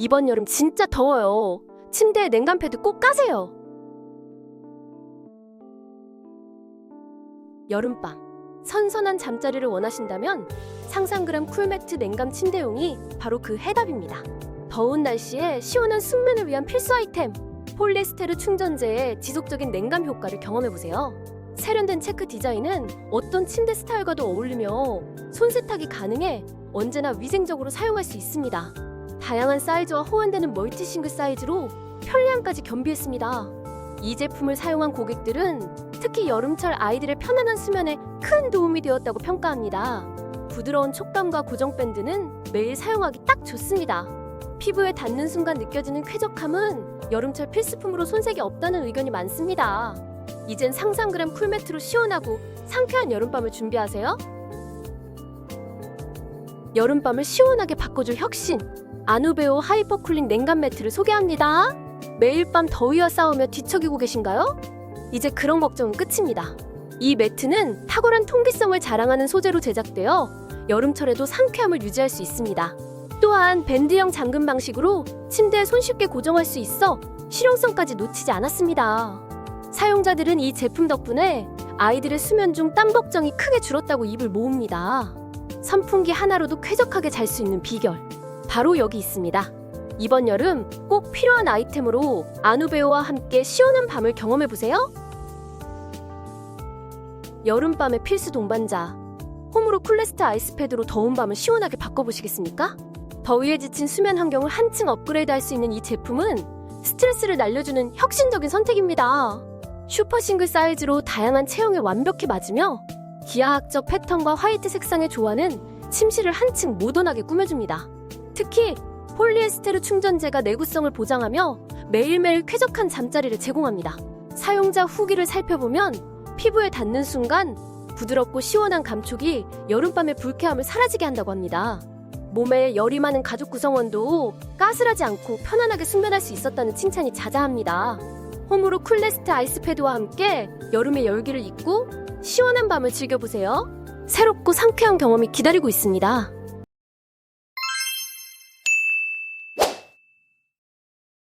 이번 여름 진짜 더워요. 침대에 냉감 패드 꼭 까세요. 여름밤. 선선한 잠자리를 원하신다면 상상그램 쿨매트 냉감 침대용이 바로 그 해답입니다. 더운 날씨에 시원한 숙면을 위한 필수 아이템. 폴리에스테르 충전재의 지속적인 냉감 효과를 경험해보세요. 세련된 체크 디자인은 어떤 침대 스타일과도 어울리며 손세탁이 가능해 언제나 위생적으로 사용할 수 있습니다. 다양한 사이즈와 호환되는 멀티 싱글 사이즈로 편리함까지 겸비했습니다. 이 제품을 사용한 고객들은 특히 여름철 아이들의 편안한 수면에 큰 도움이 되었다고 평가합니다. 부드러운 촉감과 고정 밴드는 매일 사용하기 딱 좋습니다. 피부에 닿는 순간 느껴지는 쾌적함은 여름철 필수품으로 손색이 없다는 의견이 많습니다. 이젠 상상그램 쿨매트로 시원하고 상쾌한 여름밤을 준비하세요. 여름밤을 시원하게 바꿔줄 혁신 아누베오 하이퍼쿨링 냉감 매트를 소개합니다. 매일 밤 더위와 싸우며 뒤척이고 계신가요? 이제 그런 걱정은 끝입니다. 이 매트는 탁월한 통기성을 자랑하는 소재로 제작되어 여름철에도 상쾌함을 유지할 수 있습니다. 또한 밴드형 잠금 방식으로 침대에 손쉽게 고정할 수 있어 실용성까지 놓치지 않았습니다. 사용자들은 이 제품 덕분에 아이들의 수면 중 땀 걱정이 크게 줄었다고 입을 모읍니다. 선풍기 하나로도 쾌적하게 잘 수 있는 비결. 바로 여기 있습니다. 이번 여름 꼭 필요한 아이템으로 아누베오와 함께 시원한 밤을 경험해 보세요. 여름밤의 필수 동반자. 홈으로 쿨레스트 아이스패드로 더운 밤을 시원하게 바꿔보시겠습니까? 더위에 지친 수면 환경을 한층 업그레이드 할 수 있는 이 제품은 스트레스를 날려주는 혁신적인 선택입니다. 슈퍼 싱글 사이즈로 다양한 체형에 완벽히 맞으며 기하학적 패턴과 화이트 색상의 조화는 침실을 한층 모던하게 꾸며줍니다. 특히 폴리에스테르 충전재가 내구성을 보장하며 매일매일 쾌적한 잠자리를 제공합니다. 사용자 후기를 살펴보면 피부에 닿는 순간 부드럽고 시원한 감촉이 여름밤의 불쾌함을 사라지게 한다고 합니다. 몸에 열이 많은 가족 구성원도 까슬하지 않고 편안하게 숙면할 수 있었다는 칭찬이 자자합니다. 홈으로 쿨레스트 아이스패드와 함께 여름의 열기를 잊고 시원한 밤을 즐겨보세요. 새롭고 상쾌한 경험이 기다리고 있습니다.